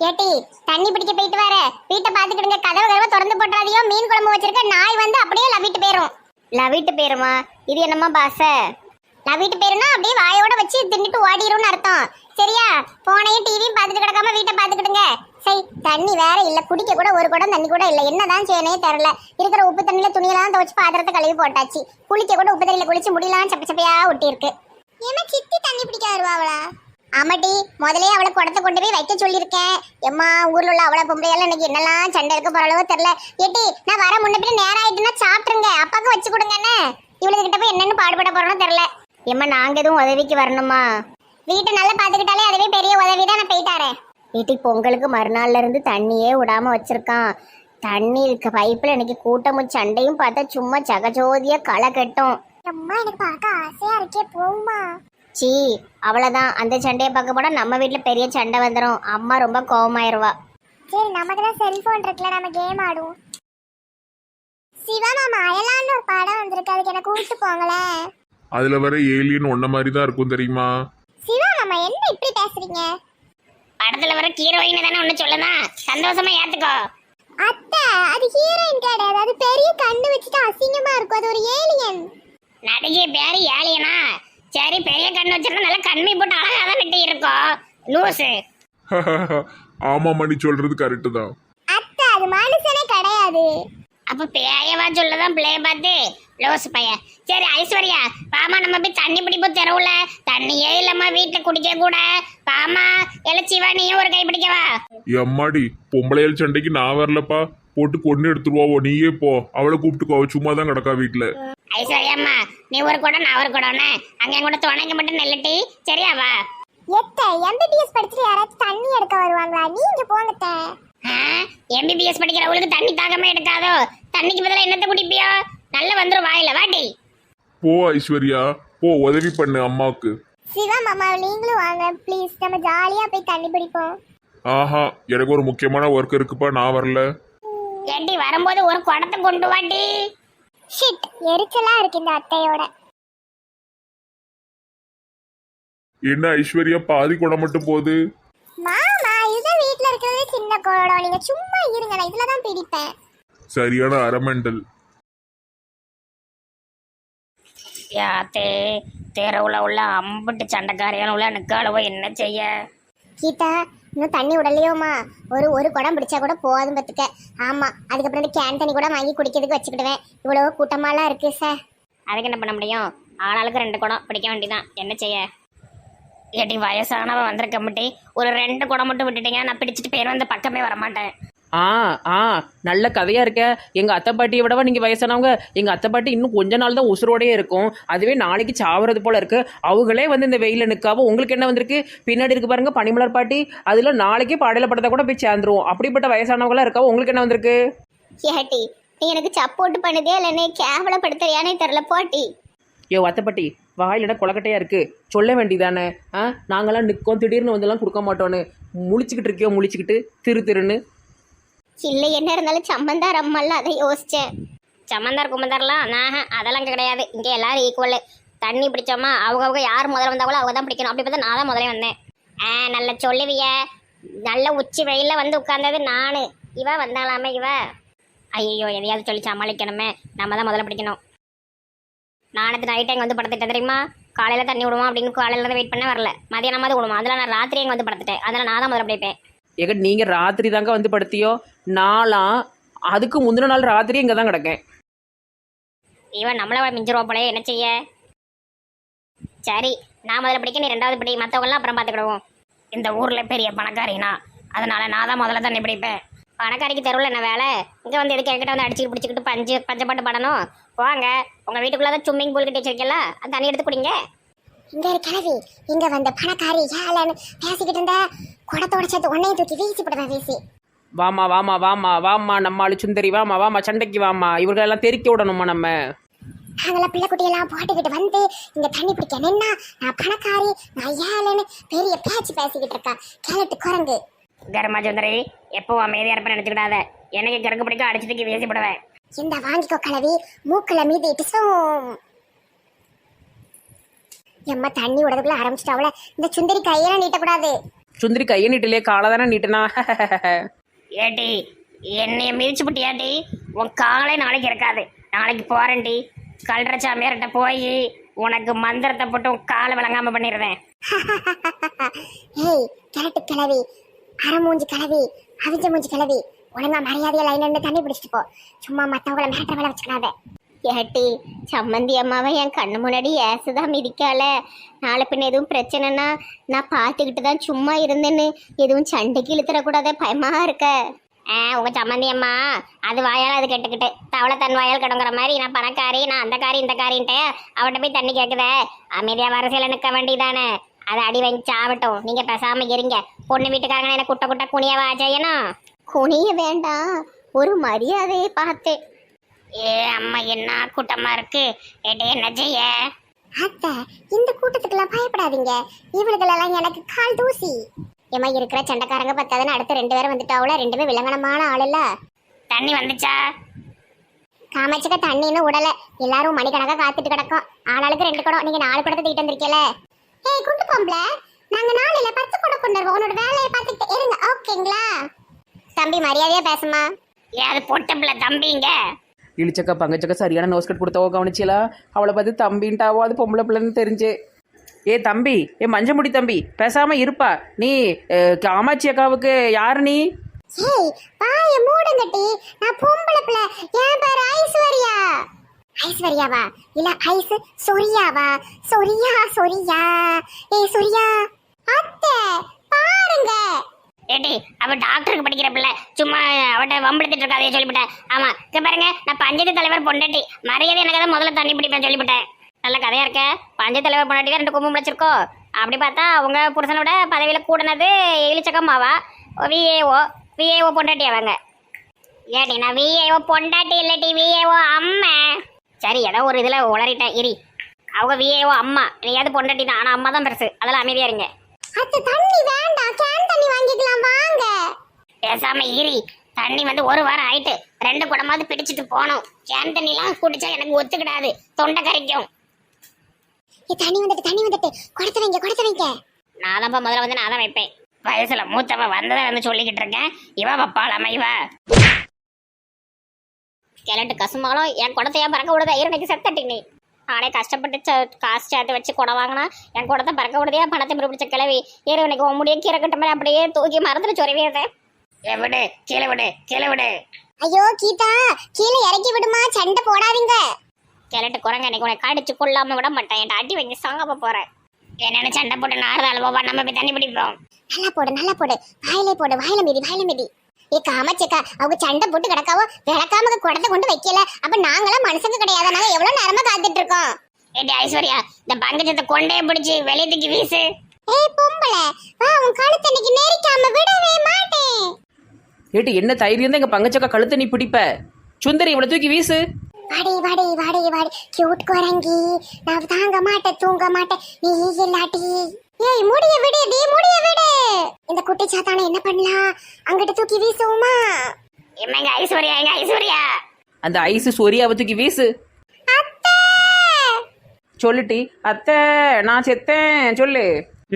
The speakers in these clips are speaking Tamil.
ஏட்டி தண்ணி பிடிக்க போயிட்டு வர. வீட்டை பாத்துக்கிடுங்க கதவு கதவை திறந்து போட்டுறாதையோ மீன் குழம்பு வச்சிருக்க நாய் வந்து அப்படியே லவிட்டு போயிரும். லவிட்டு போயிருமா? இது என்னம்மா பாச? லவிட்டு போயிருன்னா அப்படியே வாயோட வச்சு தின்னுட்டு ஓடிரும்னு அர்த்தம். சரியா? போனையும் டிவியும் பார்த்துட்டு கிடக்காம வீட்டை பார்த்துக்கிடுங்க சரி தண்ணி வேற இல்ல. குடிக்க கூட ஒரு குடம் தண்ணி கூட இல்ல. என்னதான் செய்யனே தெரியல. இருக்கிற உப்பு தண்ணியில துணியெல்லாம் துவச்சு பாத்திரத்தை கழுவி போட்டாச்சு. குளிக்க கூட உப்பு தண்ணியில குளிச்சு முடியலாம் சப்ப சப்பையா ஒட்டி இருக்கு ஏமா சித்தி தண்ணி பிடிக்க வருவாங்களா ஆமாட்டி முதலே அவளை குடத்தை கொண்டு போய் வைக்க சொல்லியிருக்கேன். எம்மா ஊர்ல உள்ள அவளை பொம்பளையால இன்னைக்கு என்னெல்லாம் சண்டை இருக்க போறளவோ தெரியல. ஏட்டி நான் வர முன்ன பின்ன நேரம் ஆயிட்டுன்னா சாப்பிட்டுருங்க. அப்பாவுக்கு வச்சு கொடுங்கண்ணே இவளுக்கு கிட்ட போய் என்னன்னு பாடுபட போறோம்னு தெரியல. எம்மா நாங்க எதுவும் உதவிக்கு வரணுமா? வீட்டை நல்லா பாத்துக்கிட்டாலே அதுவே பெரிய உதவி தான் நான் போயிட்டாரேன் வீட்டுக்கு பொங்கலுக்கு மறுநாள்ல இருந்து தண்ணியே விடாம வச்சிருக்கான். தண்ணி இருக்க பைப்பில் இன்னைக்கு கூட்டமும் சண்டையும் பார்த்தா சும்மா சகஜோதியா களை கட்டும். அம்மா எனக்கு பார்க்க ஆசையா இருக்கே போகுமா சீ அவ்வளவுதான். அந்த சண்டையை பார்க்க போனா நம்ம வீட்ல பெரிய சண்டை வந்துடும் அம்மா ரொம்ப கோவமாயிருவா. சரி நமக்கு தான் செல்போன் இருக்குல்ல நம்ம கேம் ஆடுவோம். சிவா மாமா அயலான்னு ஒரு படம் வந்திருக்கு. அதுக்கு என்ன கூப்பிட்டு போங்களேன். அதுல வர ஏலியன் ஒன்ன மாதிரி தான் இருக்கும் தெரியுமா? சிவா மாமா என்ன இப்படி பேசுறீங்க? படத்துல வர ஹீரோயின் தானே ஒண்ணு சொல்லுதான் சந்தோஷமா ஏத்துக்கோ. அத்தை அது ஹீரோயின் கிடையாது. அது பெரிய கண்ணு வச்சுட்டு அசிங்கமா இருக்கும். அது ஒரு ஏலியன் நடிகை பேரு ஏலியனா? சரி பெரிய கண்ணு வச்சிருந்தா நல்லா கண்மை போட்டு அழகா தான் நட்டி இருக்கும் லூசு. ஆமா மணி சொல்றது கரெக்டு தான். அத்தை அது மனுஷனே கிடையாது. அப்ப பேயவா சொல்லதான் பிள்ளைய பார்த்து? லோஸ் பைய. சரி ஐஸ்வர்யா பாமா நம்ம போய் தண்ணி பிடிப்போம் தெருவுல. தண்ணியே இல்லம்மா வீட்டுல குடிக்க கூட. பாமா எலச்சிவா நீயும் ஒரு கை பிடிக்கவா எம்மாடி பொம்பளையல் சண்டைக்கு நான் வரலப்பா. போட்டு கொண்டு எடுத்துருவாவோ நீயே போ. அவளை கூப்பிட்டுக்கோ அவ சும்மா தான் கிடக்கா வீட்டுல ஐஸ்வர்யாம்மா நீ ஒரு குடம் நான் ஒரு குடம்னு. அங்க கூட துணைக்கு மட்டும் நெல்லட்டி. சரியா வா. எத்த எம்பிபிஎஸ் படிச்சுட்டு யாராச்சும் தண்ணி எடுக்க வருவாங்களா? நீங்க போங்கத்த. எம்பிபிஎஸ் படிக்கிறவங்களுக்கு தண்ணி தாகமே எடுக்காதோ? தண்ணிக்கு பதிலா என்னத்த குடிப்பியோ? நல்ல வந்துரும் வாயில வாட்டி போ ஐஸ்வர்யா. போ உதவி பண்ணு அம்மாவுக்கு. சிவா மாமா நீங்களும் வாங்க. ப்ளீஸ் நம்ம ஜாலியா போய் தண்ணி பிடிப்போம் ஆஹா எனக்கு ஒரு முக்கியமான ஒர்க் இருக்குப்பா. நான் வரல. ஏண்டி வரும்போது ஒரு குடத்தை கொண்டு வாட்டி ஷிட் எரிச்சலா இருக்கு இந்த அத்தையோட. என்ன ஐஸ்வர்யா பாதி குடம் மட்டும் போகுது? மாமா இதுதான் வீட்ல இருக்கிறதே சின்ன குடம். நீங்க சும்மா இருங்க நான் இதுல தான் பிடிப்பேன். சரியான அரமெண்டல். யாத்தே தெருவில் உள்ள அம்புட்டு சண்டைக்காரியான உள்ள நிற்காளவோ என்ன செய்ய? கீதா இன்னும் தண்ணி விடலையோமா ஒரு ஒரு குடம் பிடிச்சா கூட போதும் பத்துக்க ஆமா அதுக்கப்புறம் இந்த கேன் தண்ணி கூட வாங்கி குடிக்கிறதுக்கு வச்சுக்கிடுவேன். இவ்வளவு கூட்டமாலாம் இருக்கு சார் அதுக்கு என்ன பண்ண முடியும்? ஆளாளுக்கு ரெண்டு குடம் பிடிக்க வேண்டிதான். என்ன செய்ய? ஏட்டி வயசானவன் வந்திருக்க முட்டி ஒரு ரெண்டு குடம் மட்டும் விட்டுட்டீங்க நான் பிடிச்சிட்டு பேர் வந்து பக்கமே வரமாட்டேன். ஆ ஆ நல்ல கதையா இருக்க. எங்க அத்தை பாட்டியை விடவா நீங்க வயசானவங்க? எங்க அத்தை பாட்டி இன்னும் கொஞ்ச நாள் தான் உசுரோடயே இருக்கும். அதுவே நாளைக்கு சாவறது போல இருக்கு. அவங்களே வந்து இந்த வெயில நிற்காவோ உங்களுக்கு என்ன வந்திருக்கு? பின்னாடி இருக்கு பாருங்க பனிமலர் பாட்டி. அதுல நாளைக்கே பாடையில படத்தை கூட போய் சேர்ந்துருவோம். அப்படிப்பட்ட வயசானவங்களா இருக்காவோ உங்களுக்கு என்ன வந்திருக்கு? ஏட்டி நீ எனக்கு சப்போர்ட் பண்ணுதே இல்லை. நீ கேவலப்படுத்துறியானே தெரில. போட்டி யோ அத்தை பாட்டி வாயிலட கொலக்கட்டையா இருக்கு. சொல்ல வேண்டியதானே? ஆ நாங்கெல்லாம் நிற்கோம் திடீர்னு வந்தெல்லாம் கொடுக்க மாட்டோன்னு முழிச்சுக்கிட்டு இருக்கியோ முழிச்சுக்கிட்டு திரு திருன்னு. இல்லை என்ன இருந்தாலும் சம்மந்தார் அம்மால அதை யோசித்தேன் சம்மந்தார் கும்மந்தார்லாம் நான் அதெல்லாம் இங்க கிடையாது. இங்கே எல்லாரும் ஈக்குவல் தண்ணி பிடிச்சோமா அவங்க அவங்க யார் முதல்ல வந்தாங்களோ அவங்க தான் பிடிக்கணும். அப்படி பார்த்தா நான் தான் முதல்ல வந்தேன். ஆ நல்ல சொல்லுவிய. நல்ல உச்சி வெயிலில் வந்து உட்கார்ந்தது நானு. இவ வந்தாலாமே இவ. ஐயோ எதையாவது சொல்லி சமாளிக்கணுமே. நம்ம தான் முதல்ல பிடிக்கணும். நானத்து நைட் இங்கே வந்து படுத்துட்டேன் தெரியுமா? காலையில் தண்ணி விடுவோம் அப்படின்னு காலையில் வெயிட் பண்ண வரல. மதியானமாவது விடுவோம். அதில் நான் ராத்திரி அங்கே வந்து படுத்துட்டேன். அதில் நான் தான் முதல்ல பிடிப்பேன். ஏங்க நீங்கள் ராத்திரி தாங்க வந்து படுத்தியோ? நாளாம் அதுக்கு முந்தின நாள் ராத்திரி இங்கே தான் கிடக்கேன். இவன் நம்மள மிஞ்சிருவா போலே என்ன செய்ய? சரி நான் முதல்ல பிடிக்க நீ ரெண்டாவது பிடி. மற்றவங்களாம் அப்புறம் பார்த்துக்கிடுவோம். இந்த ஊரில் பெரிய பணக்காரினா அதனால நான் தான் முதல்ல தண்ணி பிடிப்பேன். பணக்காரிக்கு தெருவில் என்ன வேலை? இங்கே வந்து எதுக்கு என்கிட்ட வந்து அடிச்சுட்டு பிடிச்சிக்கிட்டு பஞ்சு பஞ்சப்பாட்டு படணும்? வாங்க உங்கள் வீட்டுக்குள்ளே தான் ஸ்விம்மிங் பூல் கட்டி வச்சிருக்கல அந்த தண்ணி எடுத்து குடிங்க. இங்க ஒரு கிழவி இங்க வந்த பணக்காரி ஏழன்னு பேசிக்கிட்டு இருந்த குடத்தோட சேர்த்து உன்னையும் தூக்கி வீசி போடுவேன் வீசி. வாமா வாமா வாமா வாமா நம்மாளு சுந்தரி வாமா வாமா சண்டைக்கு வாமா. இவர்களெல்லாம் தெறிக்க விடணுமா நம்ம? நாங்கள பிள்ளை குட்டியெல்லாம் போட்டுக்கிட்டு வந்து இங்க தண்ணி பிடிக்க நின்னா நான் பணக்காரி நான் ஏழைன்னு பெரிய பேச்சு பேசிக்கிட்டு இருக்கா. கேளட்டு குரங்கு. கர்மா சுந்தரி எப்போ அமைதியாக இருப்பேன் நினச்சிக்கிடாத. எனக்கு கிழக்கு பிடிக்க அடிச்சு தூக்கி வீசி போடுவேன். இந்த வாங்கிக்கோ கிழவி மூக்குல மீதி பிசோம் எம்மா தண்ணி விடதுக்குள்ள ஆரம்பிச்சிட்டாவல இந்த சுந்தரி கையெல்லாம் நீட்டக்கூடாது. சுந்தரி கையை நீட்டலையே காலை தானே நீட்டுனா? ஏடி என்னைய மிதிச்சு விட்டியாடி உன் காலே நாளைக்கு இருக்காது நாளைக்கு போறேன்டி. கல்ற சாமியார்கிட்ட போய் உனக்கு மந்திரத்தை போட்டு உன் காலை விளங்காம பண்ணிடுறேன் ஏய் கிழட்டு கிளவி அரை மூஞ்சி கிளவி அவிஞ்ச மூஞ்சி கிளவி ஒழுங்கா மரியாதையை லைன் நின்று தண்ணி பிடிச்சிட்டு போ. சும்மா மத்தவங்கள மிரட்ட வேலை வச்சுக்காத. ஏட்டி சம்மந்தி அம்மாவை என் கண்ணு முன்னாடி ஏசுதான் மிதிக்கால நாளை பின்ன எதுவும் பிரச்சனைனா நான் பார்த்துக்கிட்டு தான் சும்மா இருந்தேன்னு எதுவும் சண்டைக்கு இழுத்துறக்கூடாத பயமா இருக்க? ஆ உங்க சம்மந்தி அம்மா அது வாயால் அது கெட்டுக்கிட்டு. தவளை தன் வாயால் கிடங்குற மாதிரி நான் பணக்காரி நான் அந்த காரி இந்த காரின்ட்டு அவட்ட போய் தண்ணி கேட்குத அமைதியா வரிசையில் நிற்க வேண்டியதானே. அதை அடி வாங்கி சாவட்டும். நீங்க பேசாம இருங்க. பொண்ணு வீட்டுக்காரங்க என்ன குட்ட குட்ட குனியவா செய்யணும்? குனிய வேண்டாம். ஒரு மரியாதையை பார்த்தேன். ஏ அம்மா என்ன கூட்டமா இருக்கு? ஏட்டே என்ன செய்ய? அத்தை இந்த கூட்டத்துக்கெல்லாம் பயப்படாதீங்க. இவளுகளெல்லாம் எனக்கு கால் தூசி. ஏமா இருக்கிற சண்டைக்காரங்க பத்தாதுன்னு அடுத்து ரெண்டு பேரும் வந்துட்டாவுல ரெண்டு பேரும் விலங்கனமான ஆள் இல்ல தண்ணி வந்துச்சா? காமாட்சிக்க தண்ணி இன்னும் உடல. எல்லாரும் மணிக்கணக்கா காத்துட்டு கிடக்கும். ஆளாளுக்கு ரெண்டு குடம். நீங்க நாலு குடத்தை தூக்கிட்டு வந்திருக்கல. ஏய் குண்டு பொம்பளை நாங்க நாளையில பத்து குடம் கொண்டு வருவோம். உன்னோட வேலையை பார்த்துட்டு இருங்க. ஓகேங்களா? தம்பி மரியாதையா பேசுமா ஏ அது பொட்டப்பிள்ள தம்பிங்க இழிச்சக்கா பங்கச்சக்கா சரியான நோஸ் நோஸ்கட் கொடுத்தவோ கவனிச்சியலா? அவளை பார்த்து தம்பின்ட்டாவோ அது பொம்பளை பிள்ளைன்னு தெரிஞ்சு. ஏ தம்பி ஏ மஞ்சமுடி தம்பி பேசாமல் இருப்பா. நீ அஹ், காமாட்சி அக்காவுக்கு யார் நீ? ஏய் வாய மூடுங்கட்டி. நான் பொம்பளை பிள்ளை. என் பேர் ஐஸ்வர்யா. ஐஸ்வர்யாவா? இல்ல ஐஸ் சொரியாவா? சொரியா சொரியா. ஏய் சொரியா. அத்தை பாருங்க. ஏட்டி அவ டாக்டருக்கு படிக்கிற பிள்ளை. சும்மா அவட்ட வம்பிழுத்துட்டு இருக்காதே சொல்லிவிட்டேன் ஆமா இங்க பாருங்க நான் பஞ்சாயத்து தலைவர் பொண்டாட்டி. மரியாதை எனக்கு தான் முதல்ல தண்ணி பிடிப்பேன் சொல்லிவிட்டேன். நல்ல கதையா இருக்க. பஞ்சாயத்து தலைவர் பொண்டாட்டி தான் ரெண்டு கும்பம் முடிச்சிருக்கோ அப்படி பார்த்தா அவங்க புருஷனோட பதவியில் கூடினது எலிச்சக்கம்மாவா விஏஓ விஏஓ பொண்டாட்டி அவங்க. ஏடி நான் விஏஓ பொண்டாட்டி இல்லட்டி விஏஓ அம்மா. சரி ஏதோ ஒரு இதில் உளறிட்டேன். இரி அவங்க விஏஓ அம்மா. நீ ஏதாவது பொண்டாட்டி தான். ஆனால் அம்மா தான் பெருசு. அதெல்லாம் அமைதியாக இருங்க. அத்தை தண்ணி வேண்டாம் கேன் தண்ணி வாங்கிக்கலாம் வாங்க. பேசாம ஈரி தண்ணி வந்து ஒரு வாரம் ஆயிட்டு ரெண்டு குடமாவது பிடிச்சிட்டு போனோம் கேன் தண்ணிலாம் குடிச்சா எனக்கு ஒத்துக்கிடாது. தொண்டை கரைக்கும். ஏய் தண்ணி வந்துட்டு தண்ணி வந்துட்டு. கொடுத்து வைங்க கொடுத்து வைங்க. நான் தான் முதல்ல வந்து நான் தான் வைப்பேன். வயசுல மூத்தவ வந்ததை வந்து சொல்லிக்கிட்டு இருக்கேன். இவ வப்பாளாம இவ. கிழட்டு கசுமாலும் என் குடத்தையா பறக்க விடுதா? இருனைக்கு செத்தட்டி நீ நானே கஷ்டப்பட்டு ச- காசு சேர்த்து வச்சு குடம் வாங்கினா என் குடத்தை பறக்க விடுதையா பணத்தை பிடிச்ச கிளவி இறைவனுக்கு உன் முடிய கீரை கட்ட மாதிரி அப்படியே தூக்கி மரத்துல சொருவியதே ஏ விடு கீழே விடு கீழே விடு. ஐயோ கீதா கீழே இறக்கி விடுமா சண்டை போடாதீங்க. கிழட்டு குரங்க எனக்கு உனக்கு கடிச்சு கொள்ளாம விட மாட்டேன். என் அடி வாங்கி சாங்க போறேன் என்னென்ன சண்டை போட்டு நாறுதாள் போவா நம்ம போய் தண்ணி பிடிப்போம். நல்லா போடு நல்லா போடு. வாயிலே போடு வாயில மிதி வாயில மிதி. ஏ காமச்சக்கா அவங்க சண்டை போட்டு கிடக்காவோ விளக்காம குடத்தை கொண்டு வைக்கல. அப்ப நாங்களாம் மனுஷங்க கிடையாது? நாங்க எவ்வளவு நேரமா காத்துட்டு இருக்கோம்? ஏடி ஐஸ்வர்யா இந்த பங்கஜத்தை கொண்டே பிடிச்சு வெளியே தூக்கி வீசு. ஏய் பொம்பளை வா உன் கழுத்து இன்னைக்கு நெரிக்காம விடவே மாட்டேன். ஏட்டு என்ன தைரியம் தான் எங்க பங்கச்சக்கா கழுத்தை நீ பிடிப்ப? சுந்தரி இவளை தூக்கி வீசு. வாடி வாடி வாடி வாடி. கியூட் குரங்கி. நான் தாங்க மாட்டேன் தூங்க மாட்டேன். நீ இல்லாட்டி. ஏய் முடிய விடு டி முடிய விடு. இந்த குட்டி சாத்தான என்ன பண்ணலாம் அங்கிட்டு தூக்கி வீசுவோமா? எங்க ஐஸ்வர்யா எங்க ஐஸ்வர்யா? அந்த ஐஸு சொரியாவை தூக்கி வீசு. அத்தை! சொல்லுட்டி அத்தை நான் செத்தேன் சொல்லு.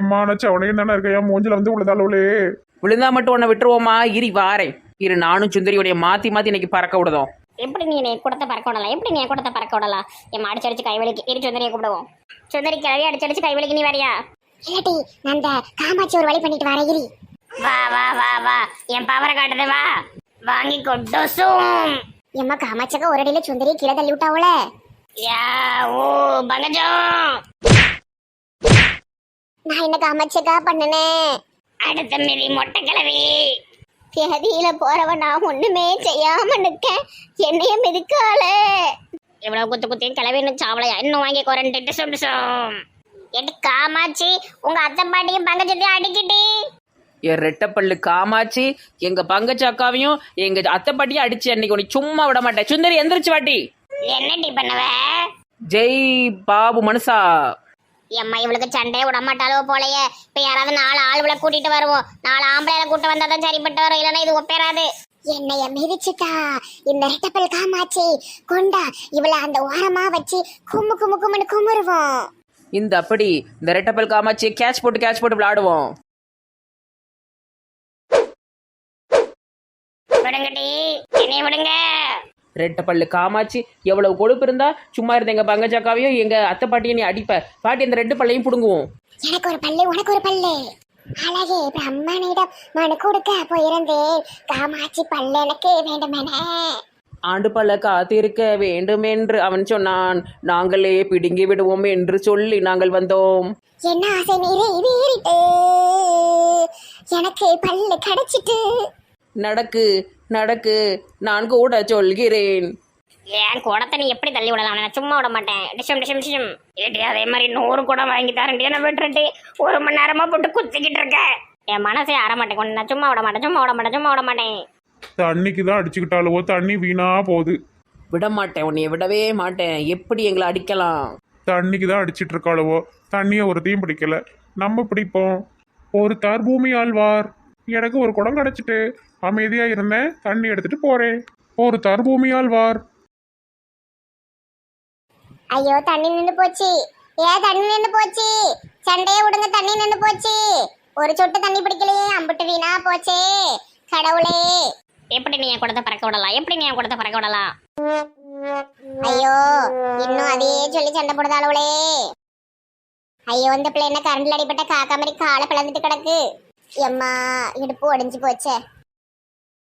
எம்மான சவனையும் தானே இருக்க? என் மூஞ்சில வந்து உள்ளதாளவுளே விழுந்தா மட்டும் உன்னை விட்டுருவோமா? இரு வாரேன். இரு நானும் சுந்தரியோடைய மாத்தி மாத்தி இன்னைக்கு பறக்க விடுதோம். எப்படி நீ என்னை குடத்தை பறக்க விடலாம்? எப்படி நீ என் குடத்தை பறக்க விடலாம்? என் அடிச்சு அடிச்சு கைவலிக்கு இரு சுந்தரியை கூப்பிடுவோம். சுந்தரி கிளவி அடிச்சு அடிச்சு கைவலிக்கு நீ வரியா இல்லாட்டி நான் இந்த காமாட்சி ஒரு வழி பண்ணிட்டு வரேன் இரி. வா வா வா வா. என் பவரை காட்டுது வா. வாங்கி கொட்டோசும் எம்மா காமாட்சக்கா ஒரு அடியில சுந்தரி கீழே தள்ளி விட்டாவுல. யா ஓ பங்கஜம். நான் என்ன காமாட்சக்கா பண்ணுனேன் அடுத்த மிதி மொட்டை கிளவி. தேதியில போறவன் நான் ஒண்ணுமே செய்யாம நிக்கேன். என்னைய மிதிக்கால இவ்வளவு குத்து குத்தியும் கிளவி இன்னும் சாவலையா? இன்னும் வாங்கி குறன்ட்டு சொல்லுசோம் எட்டு காமாச்சி உங்க அத்தை பாட்டியும் பங்கஜத்தையும் அடிக்கிட்டி என் ரெட்டப்பல்லு காமாச்சி எங்க பங்கச்ச அக்காவையும் எங்க அத்தை பாட்டியும் அடிச்சு அன்னைக்கு உனக்கு சும்மா விட மாட்டேன். சுந்தரி எந்திரிச்சு வாட்டி என்னடி பண்ணுவ? ஜெய் பாபு மனுஷா. எம்மா இவளுக்கு சண்டையே விட மாட்டாளோ போலயே. இப்ப யாராவது நாலு ஆளுகளை கூட்டிட்டு வருவோம். நாலு ஆம்பளையில கூட்டு வந்தா தான் சரிப்பட்டு வரும். இல்லைன்னா இது ஒப்பேராது என்னைய மிதிச்சுட்டா. இந்த ரெட்டப்பல் காமாட்சி கொண்டா. இவள அந்த ஓரமா வச்சு கும்மு கும்மு கும்முன்னு குமுறுவோம். இந்த அப்படி இந்த ரெட்டப்பல் காமாட்சி கேட்ச் போட்டு கேட்ச் போட்டு விளாடுவோம் ரெட்டை பல்லு காமாச்சு எவ்வளவு கொழுப்பு இருந்தா சும்மா இருந்த எங்க பங்கஜாக்காவையும் எங்க அத்தை பாட்டியும் நீ அடிப்ப. பாட்டி இந்த ரெண்டு பல்லையும் புடுங்குவோம். எனக்கு ஒரு பல்லு உனக்கு ஒரு பல்லு. அழகே பிரம்மனிடம் மனு கொடுக்க போயிருந்தேன். காமாட்சி பல்லு எனக்கு வேண்டுமென. ஆண்டு பல காத்திருக்க வேண்டும் என்று அவன் சொன்னான். நாங்களே பிடுங்கி விடுவோம் என்று சொல்லி நாங்கள் வந்தோம். என்ன ஆசை நீரே வீறிட்டு? எனக்கு பல்லு கிடைச்சிட்டு. நடக்கு நடக்கு நான் கூட சொல்கிறேன். ஏன் குடத்தை நீ எப்படி தள்ளி விடலாம்? நான் சும்மா விட மாட்டேன். டிஷம் டிஷம் டிஷம். ஏடி அதே மாதிரி நூறு குடம் வாங்கி தரேன்டி. என்ன விட்டுட்டு ஒரு மணி நேரமா போட்டு குத்திக்கிட்டு இருக்க. என் மனசே ஆற மாட்டேன் நான் சும்மா விட மாட்டேன் சும்மா விட மாட்டேன் சும்மா விட மாட்டேன். தண்ணிக்கு தான் அடிச்சுக்கிட்டாலவோ தண்ணி வீணா போகுது. விட மாட்டேன் உன்னைய விடவே மாட்டேன். எப்படி எங்களை அடிக்கலாம்? தண்ணிக்கு தான் அடிச்சிட்டு இருக்காளவோ தண்ணியை ஒருத்தையும் பிடிக்கல. நம்ம பிடிப்போம். ஒரு தார் பூமி ஆழ்வார் எனக்கு ஒரு குடம் கிடச்சிட்டு அமைதியா இருந்தேன். தண்ணி எடுத்துட்டு போறேன். ஒரு தார் பூமி ஆழ்வார் ஐயோ தண்ணி நின்னு போச்சு. ஏ தண்ணி நின்னு போச்சு. சண்டைய விடுங்க தண்ணி நின்னு போச்சு. ஒரு சொட்டு தண்ணி பிடிக்கலையே அம்பிட்டு வீணா போச்சே. கடவுளே. எப்படி நீ என் குடத்தை பறக்க விடலாம்? எப்படி நீ என் குடத்தை பறக்க விடலாம்? ஐயோ இன்னும் அதே சொல்லி சண்டை போடுதாளவளே ஐயோ இந்த பிள்ளை என்ன கரண்ட்ல அடிப்பட்ட காக்கா மாதிரி காலை பிளந்துட்டு கிடக்கு. எம்மா இடுப்பு ஒடிஞ்சு போச்சே.